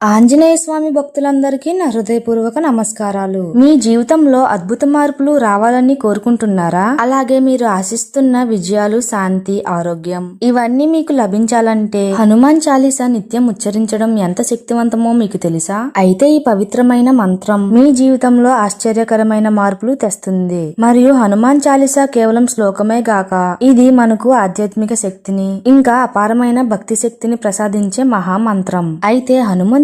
ఆంజనేయ స్వామి భక్తులందరికీ నా హృదయపూర్వక నమస్కారాలు. మీ జీవితంలో అద్భుత మార్పులు రావాలని కోరుకుంటున్నారా? అలాగే మీరు ఆశిస్తున్న విజయాలు శాంతి ఆరోగ్యం ఇవన్నీ మీకు లభించాలంటే హనుమాన్ చాలీస నిత్యం ఉచ్చరించడం ఎంత శక్తివంతమో మీకు తెలుసా? అయితే ఈ పవిత్రమైన మంత్రం మీ జీవితంలో ఆశ్చర్యకరమైన మార్పులు తెస్తుంది. మరియు హనుమాన్ చాలీస కేవలం శ్లోకమే గాక ఇది మనకు ఆధ్యాత్మిక శక్తిని ఇంకా అపారమైన భక్తి శక్తిని ప్రసాదించే మహామంత్రం. అయితే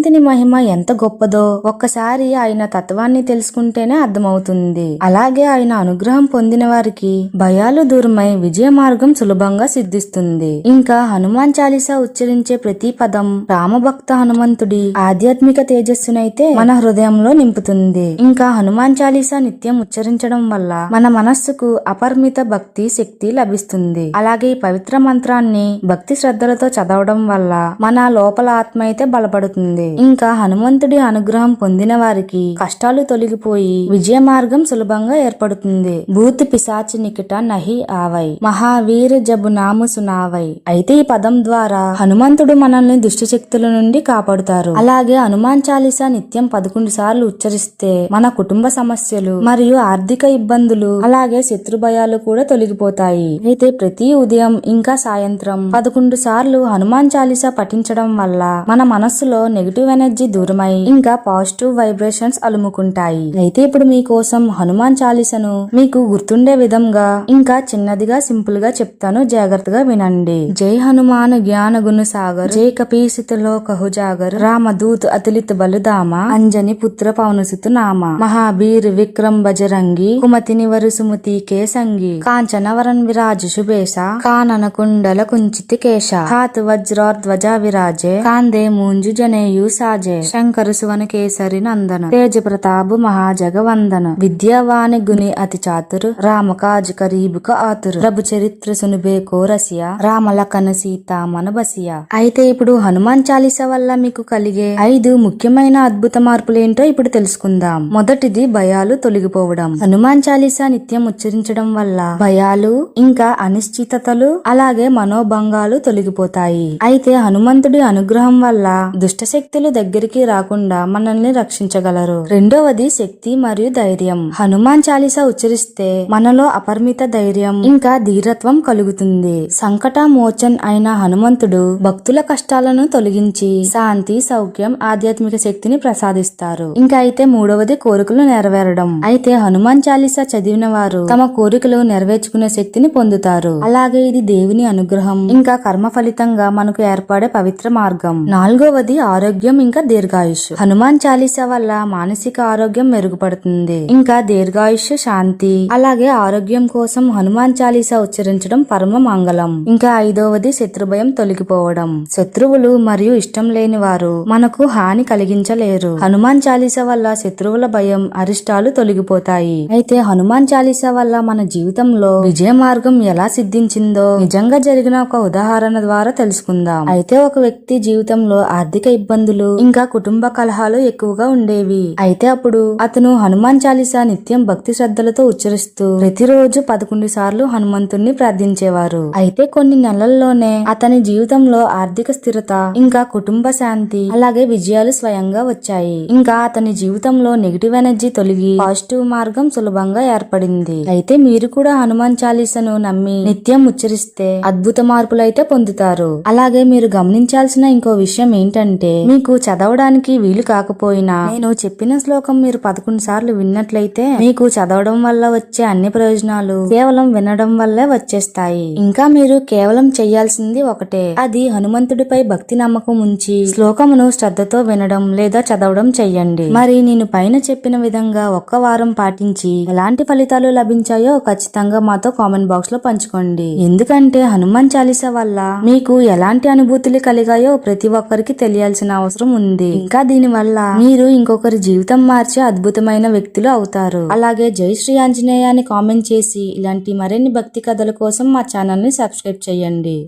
భగవంతుని మహిమ ఎంత గొప్పదో ఒక్కసారి ఆయన తత్వాన్ని తెలుసుకుంటేనే అర్థమవుతుంది. అలాగే ఆయన అనుగ్రహం పొందిన వారికి భయాలు దూరమై విజయ మార్గం సులభంగా సిద్ధిస్తుంది. ఇంకా హనుమాన్ చాలీసా ఉచ్చరించే ప్రతి పదం రామభక్త హనుమంతుడి ఆధ్యాత్మిక తేజస్సునైతే మన హృదయంలో నింపుతుంది. ఇంకా హనుమాన్ చాలీసా నిత్యం ఉచ్చరించడం వల్ల మన మనస్సుకు అపరిమిత భక్తి శక్తి లభిస్తుంది. అలాగే ఈ పవిత్ర మంత్రాన్ని భక్తి శ్రద్ధలతో చదవడం వల్ల మన లోపల ఆత్మ అయితే బలపడుతుంది. ఇంకా హనుమంతుడి అనుగ్రహం పొందిన వారికి కష్టాలు తొలగిపోయి విజయ మార్గం సులభంగా ఏర్పడుతుంది. భూత్ పిశాచి నికట నహి ఆవై. మహావీర జబు నాము సునావై. అయితే ఈ పదం ద్వారా హనుమంతుడు మనల్ని దుష్ట శక్తుల నుండి కాపాడుతారు. అలాగే హనుమాన్ చాలీసా నిత్యం పదకొండు సార్లు ఉచ్చరిస్తే మన కుటుంబ సమస్యలు మరియు ఆర్థిక ఇబ్బందులు అలాగే శత్రు భయాలు కూడా తొలగిపోతాయి. అయితే ప్రతి ఉదయం ఇంకా సాయంత్రం పదకొండు సార్లు హనుమాన్ చాలీసా పఠించడం వల్ల మన మనస్సులో నెగిటివ్ ఎనర్జీ దూరమై ఇంకా పాజిటివ్ వైబ్రేషన్స్ అలుముకుంటాయి. అయితే ఇప్పుడు మీకోసం హనుమాన్ చాలీసను మీకు గుర్తుండే విధంగా ఇంకా చిన్నదిగా సింపుల్గా చెప్తాను. జాగ్రత్తగా వినండి. జై హనుమాన్ జ్ఞాన గుణ సాగర్ జై కపీసితులో కహు జాగర్ రామదూత్ అతిలిత్ బలుదామ అంజని పుత్ర పవనసుతు నామ మహాబీర్ విక్రమ్ బజరంగి కుమతిని వరుసుమతి కేసంగి కాంచనవరన్ విరాజ్ శుభేశ కానన కుండల కుంచితి కేశ హాత్ వజ్రోర్ధ్వజ విరాజే కాందే మూంజు జనేయు సాజే. శంకర సువన కేసరి నందన. తేజ ప్రతాపు మహాజగ వందన విద్యావాణి గుని అతి చాతురు. రామ కాజ్ కరీబుక ఆతురు. ప్రభు చరిత్ర సునుబే కోరసియా. రామలకన సీత మన బసియా. అయితే ఇప్పుడు హనుమాన్ చాలీస వల్ల మీకు కలిగే ఐదు ముఖ్యమైన అద్భుత మార్పులేంటో ఇప్పుడు తెలుసుకుందాం. మొదటిది భయాలు తొలగిపోవడం. హనుమాన్ చాలీస నిత్యం ఉచ్చరించడం వల్ల భయాలు ఇంకా అనిశ్చితతలు అలాగే మనోభంగాలు తొలగిపోతాయి. అయితే హనుమంతుడి అనుగ్రహం వల్ల దుష్ట శక్తులు దగ్గరికి రాకుండా మనల్ని రక్షించగలరు. రెండవది శక్తి మరియు ధైర్యం. హనుమాన్ చాలీసా ఉచ్చరిస్తే మనలో అపరిమిత ధైర్యం ఇంకా ధీరత్వం కలుగుతుంది. సంకట మోచన్ అయిన హనుమంతుడు భక్తుల కష్టాలను తొలగించి శాంతి సౌఖ్యం ఆధ్యాత్మిక శక్తిని ప్రసాదిస్తారు. ఇంకా అయితే మూడవది కోరికలు నెరవేరడం. అయితే హనుమాన్ చాలీసా చదివిన వారు తమ కోరికలు నెరవేర్చుకునే శక్తిని పొందుతారు. అలాగే ఇది దేవుని అనుగ్రహం. ఇంకా కర్మ ఫలితంగా మనకు ఏర్పడే పవిత్ర మార్గం. నాలుగవది ఆరోగ్యం. ఇంకా దీర్ఘాయుష్. హనుమాన్ చాలీసా వల్ల మానసిక ఆరోగ్యం మెరుగుపడుతుంది. ఇంకా దీర్ఘాయుష్ శాంతి. అలాగే ఆరోగ్యం కోసం హనుమాన్ చాలీసా ఉచ్చరించడం పరమ మంగళం. ఇంకా ఐదవది శత్రుభయం తొలగిపోవడం. శత్రువులు మరియు ఇష్టం లేని వారు మనకు హాని కలిగించలేరు. హనుమాన్ చాలీసా వల్ల శత్రువుల భయం అరిష్టాలు తొలగిపోతాయి. అయితే హనుమాన్ చాలీసా వల్ల మన జీవితంలో విజయ మార్గం ఎలా సిద్ధించిందో నిజంగా జరిగిన ఒక ఉదాహరణ ద్వారా తెలుసుకుందాం. అయితే ఒక వ్యక్తి జీవితంలో ఆర్థిక ఇబ్బందులు ఇంకా కుటుంబ కలహాలు ఎక్కువగా ఉండేవి. అయితే అప్పుడు అతను హనుమాన్ చాలీసా నిత్యం భక్తి శ్రద్ధలతో ఉచ్చరిస్తూ ప్రతిరోజు పదకొండు సార్లు హనుమంతుణ్ణి ప్రార్థించేవారు. అయితే కొన్ని నెలల్లోనే అతని జీవితంలో ఆర్థిక స్థిరత ఇంకా కుటుంబ శాంతి అలాగే విజయాలు స్వయంగా వచ్చాయి. ఇంకా అతని జీవితంలో నెగిటివ్ ఎనర్జీ తొలగి పాజిటివ్ మార్గం సులభంగా ఏర్పడింది. అయితే మీరు కూడా హనుమాన్ చాలీసను నమ్మి నిత్యం ఉచ్చరిస్తే అద్భుత మార్పులైతే పొందుతారు. అలాగే మీరు గమనించాల్సిన ఇంకో విషయం ఏంటంటే మీకు చదవడానికి వీలు కాకపోయినా నేను చెప్పిన శ్లోకం మీరు పదకొండు సార్లు విన్నట్లయితే మీకు చదవడం వల్ల వచ్చే అన్ని ప్రయోజనాలు కేవలం వినడం వల్లే వచ్చేస్తాయి. ఇంకా మీరు కేవలం చేయాల్సింది ఒకటే. అది హనుమంతుడిపై భక్తి నమ్మకం ఉంచి శ్లోకమును శ్రద్ధతో వినడం లేదా చదవడం చెయ్యండి. మరి నేను పైన చెప్పిన విధంగా ఒక్క వారం పాటించి ఎలాంటి ఫలితాలు లభించాయో ఖచ్చితంగా మాతో కామెంట్ బాక్స్లో పంచుకోండి. ఎందుకంటే హనుమాన్ చాలీసా వల్ల మీకు ఎలాంటి అనుభూతులు కలిగాయో ప్రతి ఒక్కరికి తెలియాల్సిన అవసరం అవసరం ఉంది. ఇంకా దీని వల్ల మీరు ఇంకొకరి జీవితం మార్చే అద్భుతమైన వ్యక్తులు అవుతారు. అలాగే జై శ్రీ ఆంజనేయ అని కామెంట్ చేసి ఇలాంటి మరిన్ని భక్తి కథల కోసం మా ఛానల్ని సబ్స్క్రైబ్ చేయండి.